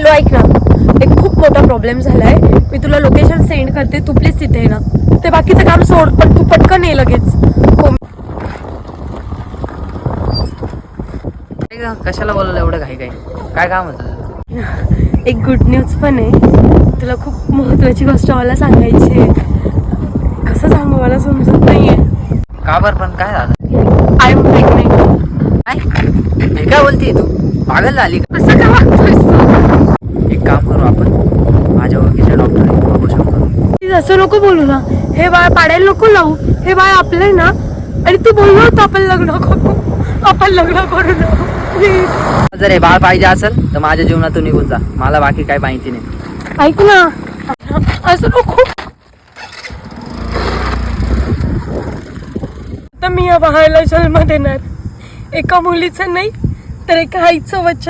Hello ऐक ना. एक खूप मोठा प्रॉब्लेम झालाय. मी तुला लोकेशन सेंड करते. तू प्लीज तिथे ना. ते बाकीचं काम सोड पण तू पटकन ये लगेच. हो कशाला बोलायला एवढं काही काही काय काम होतं? एक गुड न्यूज पण आहे. तुला खूप महत्वाची गोष्ट मला सांगायची आहे. कसं सांगू मला समजत नाहीये. का बरं? पण काय झालं? आय एम प्रेग्नेंट काय काय बोलते तू. पागल झाली का? असं का वागतोयस तू? एक काम करू आपण माझ्या ओळखीच्या डॉक्टर अपोषण करू प्लीज असं नको बोलू ना. हे बाळ पाडायला नको लावू. हे बाळ आपलं आहे ना. आणि तू बोललो होतं आपण लग्न करू. आपण लग्न करू ना. प्लीज जर हे बाळ पाहिजे असेल तर माझ्या जीवनातून निघून जा. मला बाकी काही माहिती नाही. ऐक ना. असं नको. तर मी या बाळाला जन्म देणार. एका मुलीचं नाही तर एका आईचं वचन.